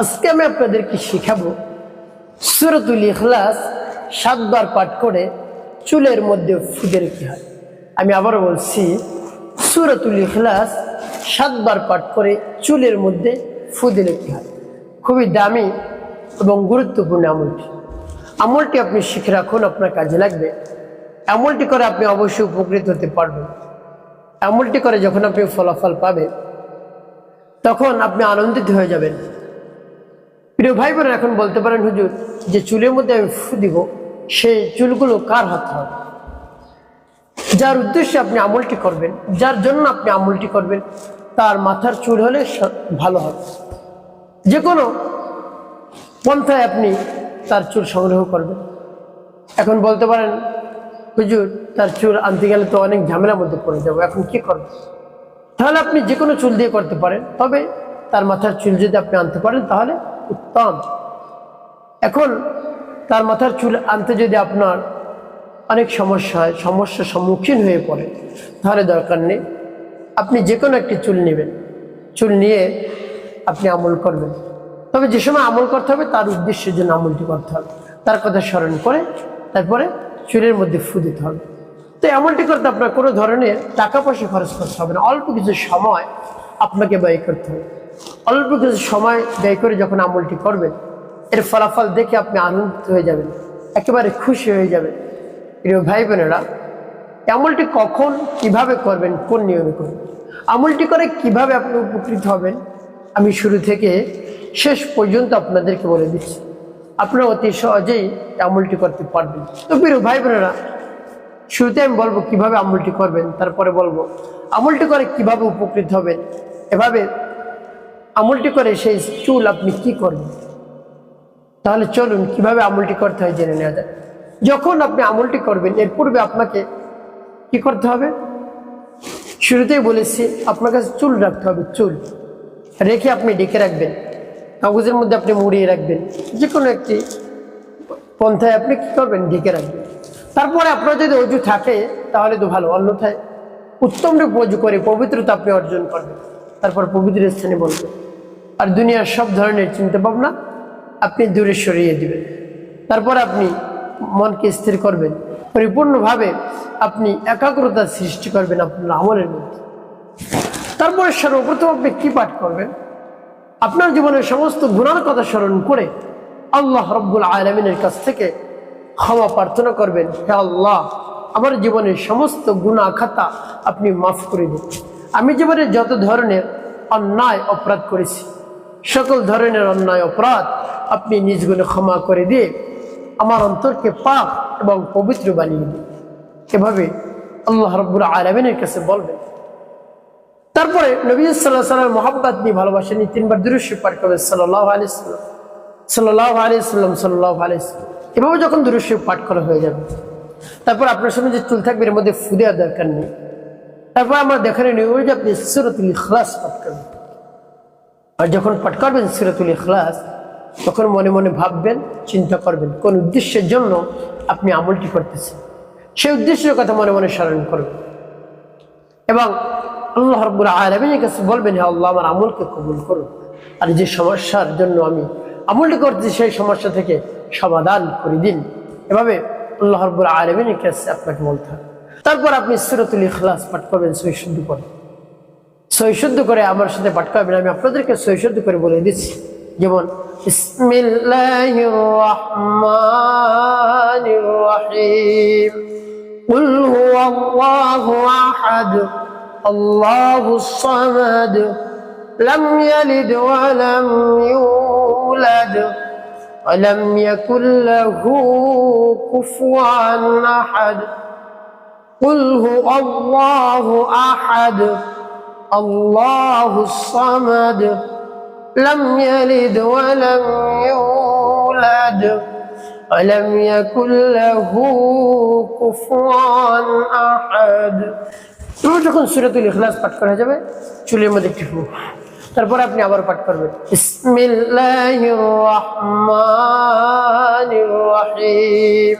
আজকে আমি আপনাদেরকে শিখাবো সুরতুল ইখলাস সাতবার পাঠ করে চুলের মধ্যে ফুদে রেখে হয়। আমি আবার বলছি, সুরতুল ইখলাস সাতবার পাঠ করে চুলের মধ্যে ফুদে রেখে হয়। খুবই দামি এবং গুরুত্বপূর্ণ আমলটি। আমলটি আপনি শিখে রাখুন, আপনার কাজে লাগবে। আমলটি করে আপনি অবশ্যই উপকৃত হতে পারবেন। আমলটি করে যখন আপনি ফলাফল পাবেন, তখন আপনি আনন্দিত হয়ে যাবেন। প্রিয় ভাই বোনেরা এখন বলতে পারেন হুজুর, যে চুলের মধ্যে আমি ফু দিব, সেই চুলগুলো কার হাতে হবে? যার উদ্দেশ্যে আপনি আমলটি করবেন, যার জন্য আপনি আমলটি করবেন, তার মাথার চুল হলে ভালো হবে। যে কোনো পন্থায় আপনি তার চুল সংগ্রহ করবেন। এখন বলতে পারেন, হুজুর, তার চুল আনতে গেলে তো অনেক ঝামেলার মধ্যে পড়ে যাব, এখন কি করবেন তাহলে আপনি যে কোনো চুল দিয়ে করতে পারেন, তবে তার মাথার চুল যদি আপনি আনতে পারেন, তাহলে উত্তম। এখন তার মাথার চুল আনতে যদি আপনার অনেক সমস্যা হয়, সমস্যার সম্মুখীন হয়ে পড়ে, তাহলে দরকার নেই। আপনি যে কোনো একটি চুল নেবেন। চুল নিয়ে আপনি আমল করবেন। তবে যে সময় আমল করতে হবে, তার উদ্দেশ্যের জন্য আমলটি করতে হবে, তার কথা স্মরণ করে তারপরে চুলের মধ্যে ফু দিতে হবে। তো এমনটি করতে আপনার কোনো ধরনের টাকা পয়সা খরচ করতে হবে না। অল্প কিছু সময় আপনাকে ব্যয় করতে হবে। অল্প কিছু সময় ব্যয় করে যখন আমলটি করবেন, এর ফলাফল দেখে আপনি আনন্দিত হয়ে যাবেন, একেবারে খুশি হয়ে যাবেন। প্রিয় ভাই বোনেরা আমলটি কখন, কীভাবে করবেন, কোন নিয়মে করবেন? আমলটি করে কীভাবে আপনি উপকৃত হবেন? আমি শুরু থেকে শেষ পর্যন্ত আপনাদেরকে বলে দিচ্ছি। আপনারা অতি সহজেই আমলটি করতে পারবেন। তো প্রিয় ভাই বোনেরা শুরুতে আমি বলব কীভাবে আমলটি করবেন, তারপরে বলব আমলটি করে কীভাবে উপকৃত হবেন, এভাবে আমলটি করে সেই চুল আপনি কি করবেন? তাহলে চলুন, কীভাবে আমলটি করতে হয় জেনে নেওয়া যায় যখন আপনি আমলটি করবেন, এর পূর্বে আপনাকে কি করতে হবে? শুরুতেই বলেছি, আপনার কাছে চুল রাখতে হবে, চুল। রেখে আপনি ডেকে রাখবেন। কাগজের মধ্যে আপনি মুড়িয়ে রাখবেন। যে কোনো একটি পন্থায় আপনি কি করবেন? ঢেকে রাখবেন। তারপরে আপনার যদি অজু থাকে, তাহলে তো ভালো, অন্যথায় উত্তম রূপ অজু করে পবিত্রতা আপনি অর্জন করবেন। তারপর পবিত্র স্থানে বলবেন আর দুনিয়ার সব ধরনের চিন্তা ভাবনা আপনি দূরে সরিয়ে দিবেন। তারপর আপনি মনকে স্থির করবেন। পরিপূর্ণভাবে আপনি একাগ্রতা সৃষ্টি করবেন আপনার আমলের মধ্যে। তারপরে সর্বপ্রথম আপনি কি পাঠ করবেন? আপনার জীবনের সমস্ত গুণার কথা স্মরণ করে আল্লাহ রব্বুল আলমিনের কাছ থেকে ক্ষমা প্রার্থনা করবেন। হে আল্লাহ, আমার জীবনের সমস্ত গুণা খাতা আপনি মাফ করে দিন। আমি জীবনে যত ধরনের অন্যায় অপরাধ করেছি, সকল ধরনের অন্যায় অপরাধ আপনি নিজগুলো ক্ষমা করে দিয়ে আমার অন্তরকে পাপ এবং পবিত্র বানিয়ে দিন। এভাবে আল্লাহ রব্বুল আলমিনের কাছে বলবেন। তারপরে নবী সাল্লাহ সাল্লাম মহাব্বাত নিয়ে ভালোবাসা নিয়ে তিনবার দুরুশি পাঠ করবে সাল্লাহ আলিয়াল্লাম সাল্লাহ আলিয়াল্লাম সাল্লাহ আলিয়াল্লাম এভাবে যখন দুরুশি পাঠ করা হয়ে যাবে, তারপর আপনার সামনে যে চুল থাকবে, এর মধ্যে ফু দেওয়ার দরকার নেই। তারপর আমরা দেখানো নিয়ম যে আপনি সিরতুল ইখলাস পাঠ করবেন আর যখন পাঠ করবেন সিরতুল ইখলাস, তখন মনে মনে ভাববেন, চিন্তা করবেন, কোন উদ্দেশ্যের জন্য আপনি আমলটি করতেছেন। সেই উদ্দেশ্যের কথা মনে মনে স্মরণ করবেন। এবং আল্লাহ রব্বুল আলমিনের কাছে বলবেন হ্যাঁ আল্লাহ, আমার আমলকে কবুল করুন আর যে সমস্যার জন্য আমি আমলটি করছি, সেই সমস্যা থেকে সমাধান করে দিন। এভাবে আল্লাহ রব্বুল আলমিনের কাছে আপনাকে বলতে হবে। তারপর আপনি সুরতুল ইখলাস পাঠ করবেন সৈশুদ্ধ করে সৈশুদ্ধ করে আমার সাথে পাঠ করবেন আমি আপনাদেরকে সৈশুদ্ধ করে বলে দিচ্ছি যেমন বিসমিল্লাহির রহমানির রহিম قل هو الله أحد الله الصمد لم يلد ولم يولد ولم يكن له كفوا أحد قل هو الله أحد الله الصمد لم يلد ولم يولد ولم يكن له كفوا أحد তুমি যখন সুরাতুল ইখলাস পাঠ করা যাবে চুলের মধ্যে একটি ফুক তারপর আপনি আবার পাঠ করবেন বিসমিল্লাহির রহমানির রহিম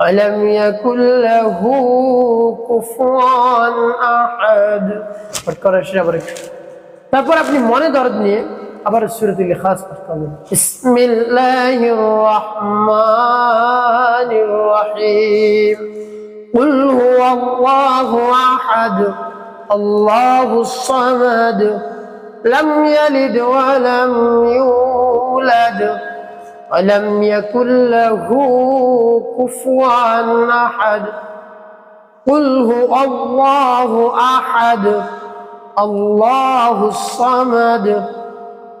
ولم يكن له كفوا أحد পড়কর শেষ আবার একটু। তারপর আপনি মনে দরদ নিয়ে আবার সুরতুল ইখলাস পড়তে হবে বিসমিল্লাহির রহমানির রহিম قل هو الله أحد الله الصمد لم يلد ولم يولد ولم يكن له كفوا أحد قل هو الله أحد الله الصمد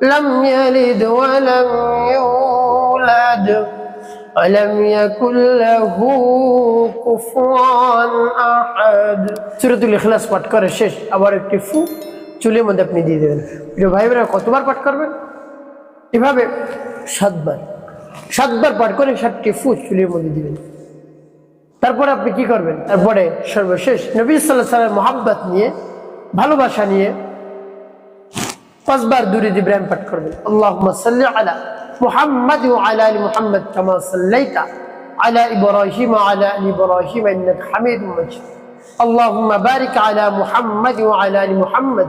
لم يلد ولم يولد ولم يكن له كفوا أحد سورة الإخلاص পাঠ করে শেষ আবার একটি ফু চুলের মধ্যে আপনি দিয়ে দেবেন প্রিয় ভাই বোনেরা কতবার পাঠ করবেন এভাবে সাতবার সাতবার পাঠ করে সাতটি ফু চুলের মধ্যে দিবেন তারপরে আপনি কি করবেন তারপরে সর্বশেষ নবী সাল্লাহ সাল্লাম মোহাব্বত নিয়ে ভালোবাসা নিয়ে পাঁচবার দূরে ইব্রাহিম পাঠ করবেন আল্লাহ সাল্লি আলা মুহাম্মদ আলা আলি মুহাম্মদ কামা সাল্লাইতা على إبراهيم وعلى آل إبراهيم إنك حميد مجيد اللهم بارك على محمد وعلى آل محمد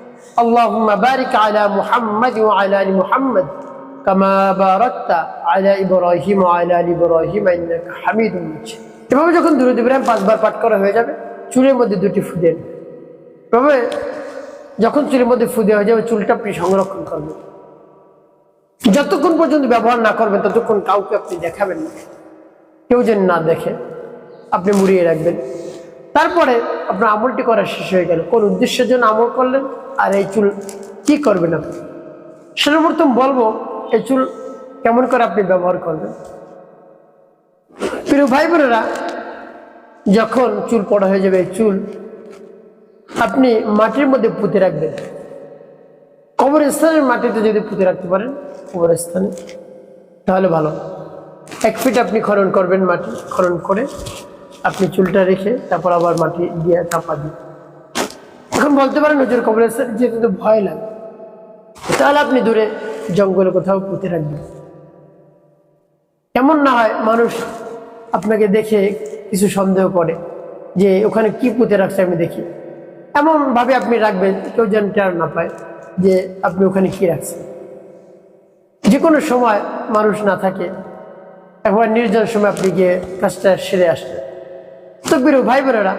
اللهم بارك على محمد وعلى آل محمد كما باركت على إبراهيم وعلى آل إبراهيم إنك حميد مجيد এভাবে যখন দুরুদ ইব্রাহিম পাঁচবার পাঠ করা হয়ে যাবে চুলের মধ্যে দুটি ফু দেন এভাবে যখন চুলের মধ্যে ফু দেওয়া হয়ে যাবে চুলটা আপনি সংরক্ষণ করবেন যতক্ষণ পর্যন্ত ব্যবহার না করবেন ততক্ষণ কাউকে আপনি দেখাবেন না কেউ যেন না দেখে আপনি মুড়িয়ে রাখবেন তারপরে আপনার আমলটি করা শেষ হয়ে গেল কোন উদ্দেশ্যের জন্য আমল করলেন আর এই চুল কি করবেন আপনি? সর্বপ্রথম বলব, এই চুল কেমন করে আপনি ব্যবহার করবেন? প্রিয় ভাই বোনেরা, যখন চুল পড়া হয়ে যাবে চুল আপনি মাটির মধ্যে পুঁতে রাখবেন। কবরস্থানের মাটিতে যদি পুঁতে রাখতে পারেন, কবরস্থানে, তাহলে ভালো। এক ফিট আপনি খনন করবেন মাটি, খনন করে আপনি চুলটা রেখে তারপর আবার মাটি দিয়ে চাপা দিয়ে এখন বলতে পারেন হুজুর কবরস্থান যেহেতু তো ভয় লাগে। তাহলে আপনি দূরে জঙ্গলে কোথাও পুঁতে রাখবেন। এমন না হয় মানুষ আপনাকে দেখে কিছু সন্দেহ করে যে ওখানে কি পুঁতে রাখছে আমি দেখি। এমন ভাবে আপনি রাখবেন, কেউ যেন টের না পায় যে আপনি ওখানে কি রাখছেন। যে কোনো সময় মানুষ না থাকে, একবার নির্জন সময় আপনি গিয়ে কাজটা সেরে আসলেন তো প্রিয় ভাই বোনেরা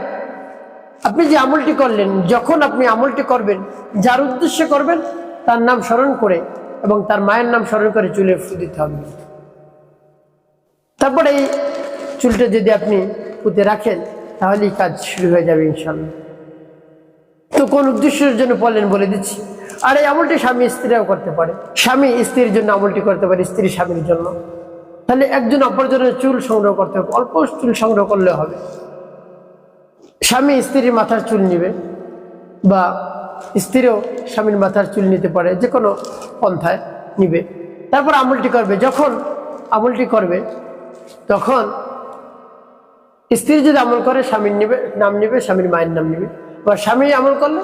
আপনি যে আমলটি করলেন, যখন আপনি আমলটি করবেন, যার উদ্দেশ্যে করবেন, তার নাম স্মরণ করে এবং তার মায়ের নাম স্মরণ করে চুলে ফু দিতে হবে। তারপরে এই চুলটা যদি আপনি পুঁতে রাখেন, তাহলেই কাজ শুরু হয়ে যাবে ইনশাল্লাহ তো কোন উদ্দেশ্যের জন্য বললেন বলে দিচ্ছি। আর এই আমলটি স্বামী স্ত্রীরাও করতে পারে। স্বামী স্ত্রীর জন্য আমলটি করতে পারে স্ত্রী স্বামীর জন্য। তাহলে একজন অপরজনের চুল সংগ্রহ করতে হবে। অল্প চুল সংগ্রহ করলে হবে। স্বামী স্ত্রীর মাথার চুল নিবে বা স্ত্রীও স্বামীর মাথার চুল নিতে পারে, যে কোনো পন্থায় নিবে। তারপর আমলটি করবে। যখন আমলটি করবে, তখন স্ত্রী যদি আমল করে, স্বামীর নেবে, নাম নিবে, স্বামীর মায়ের নাম নিবে। বা স্বামী আমল করলে,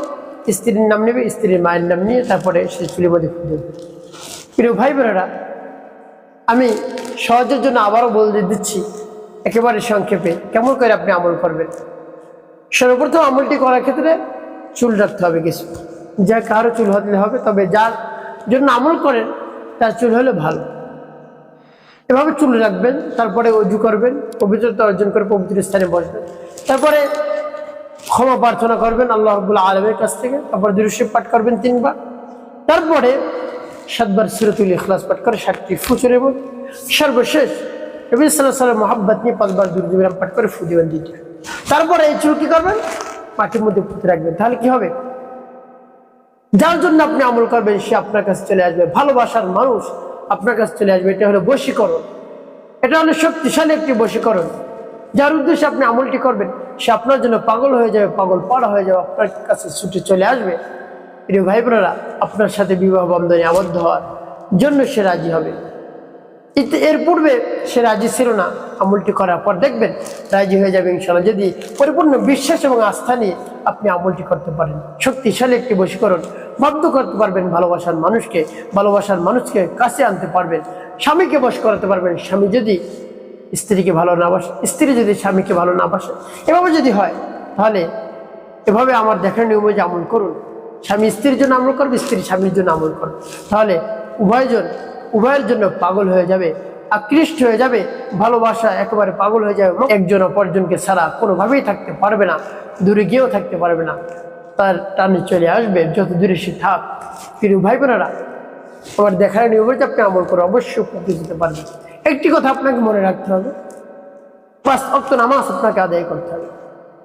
স্ত্রীর নাম নেবে, স্ত্রীর মায়ের নাম নিয়ে তারপরে সে চুলের মধ্যে ফুটে দেবে। প্রিয় ভাই বোনেরা, আমি সহজের জন্য আবারও বলে দিচ্ছি, একেবারে সংক্ষেপে, কেমন করে আপনি আমল করবেন? সর্বপ্রথম আমলটি করার ক্ষেত্রে চুল রাখতে হবে কিছু। যা কারও চুল হতে হবে, তবে যার জন্য আমল করেন, তার চুল হলে ভালো। এভাবে চুল রাখবেন, তারপরে অজু করবেন, পবিত্রতা অর্জন করে পবিত্র স্থানে বসবেন। তারপরে ক্ষমা প্রার্থনা করবেন আল্লাহ রবুল্লা আলমের কাছ থেকে, তারপরে দুরুশিব পাঠ করবেন তিনবার। তারপরে সাতবার সিরতুল ইখলাস পাঠ করে ষাটটি ফুচুর এবং সর্বশেষ নবী সাল্লাহ সাল্লাম মোহাব্বত নিয়ে পাঁচবার দুর্দিবিরাম পাঠ করে ফু দিবেন দিতে তারপরে এই চুল কি করবেন? মাটির মধ্যে পুঁতে রাখবেন। তাহলে কি হবে? যার জন্য আপনি আমল করবেন, সে আপনার কাছে চলে আসবে। ভালোবাসার মানুষ আপনার কাছে চলে আসবে। এটা হলো বশীকরণ। এটা হলো শক্তিশালী একটি বশীকরণ। যার উদ্দেশ্যে আপনি আমলটি করবেন, সে আপনার জন্য পাগল হয়ে যাবে, পাগল পাড়া হয়ে যাবে, আপনার কাছে ছুটে চলে আসবে। প্রিয় ভাই বোনেরা, আপনার সাথে বিবাহ বন্ধনে আবদ্ধ হওয়ার জন্য সে রাজি হবে। এর পূর্বে সে রাজি ছিল না আমলটি করার পর দেখবেন রাজি হয়ে যাবে ইনশাল্লাহ যদি পরিপূর্ণ বিশ্বাস এবং আস্থা নিয়ে আপনি আমলটি করতে পারেন। শক্তিশালী একটি বশীকরণ বাধ্য করতে পারবেন ভালোবাসার মানুষকে ভালোবাসার মানুষকে কাছে আনতে পারবেন, স্বামীকে বশ করাতে পারবেন। স্বামী যদি স্ত্রীকে ভালো না বাসে, স্ত্রী যদি স্বামীকে ভালো না বাসে, এভাবে যদি হয়, তাহলে এভাবে আমার দেখার নিয়ম যে আমল করুন। স্বামী স্ত্রীর জন্য আমল করবে, স্ত্রী স্বামীর জন্য আমল করবে। তাহলে উভয়জন উভয়ের জন্য পাগল হয়ে যাবে, আকৃষ্ট হয়ে যাবে, ভালোবাসা একেবারে পাগল হয়ে যাবে। একজন অপরজনকে ছাড়া কোনোভাবেই থাকতে পারবে না, দূরে গিয়েও থাকতে পারবে না। তার টানে চলে আসবে যত দূরে সে থাক। প্রিয় ভাই বোনেরা আমার দেখার নিয়ম যে আপনি আমল করে অবশ্যই উপকৃত দিতে পারবেন। একটি কথা আপনাকে মনে রাখতে হবে। পাঁচ অক্ত নামাজ আপনাকে আদায় করতে হবে।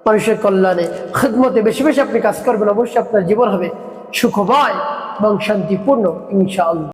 মানুষের কল্যাণে, খেদমতে বেশি বেশি আপনি কাজ করবেন, অবশ্যই আপনার জীবন হবে সুখময় এবং শান্তিপূর্ণ, ইনশাআল্লাহ।